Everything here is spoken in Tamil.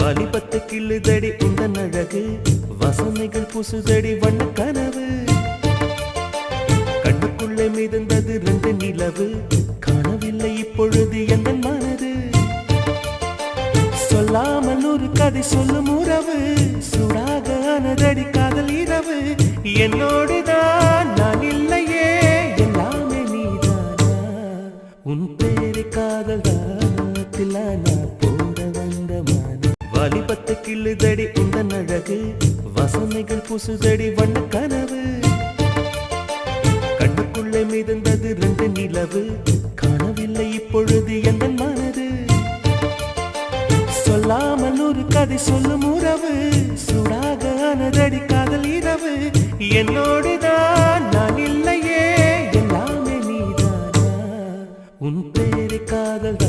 வலிபத்து கிள்ளுதடி இந்த அழகு வசனைகள் புசுதடி வண்ண கனவு. கண்ணுக்குள்ளே மிதந்தது ரெண்டு நிலவு காணவில்லை இப்பொழுது எந்த மனது. சொல்லாமல் ஒரு கதை சொல்லும் உறவு சூடாக ஆனதடி காதல் இரவு. என்னோடுதான் நான் இல்லையே எல்லாமே நீதானா? உன் பேரு காதல் தான் போட வாலிபத்து கிள்ளுதடி இந்த அழகு வசனைகள் புசுதடி வண்ண கனவு கண்ணுக்குள்ளே மிதந்தது ரெண்டு நிலவு காணவில்லை இப்பொழுது எந்த மனது. சொல்லாமல் ஒரு கதை சொல்லும் உறவு சுடாக ஆனதடி காதல் இரவு. என்னோடுதான் நான் இல்லையே எல்லாமே நீதானா? உன் பேரு காதல்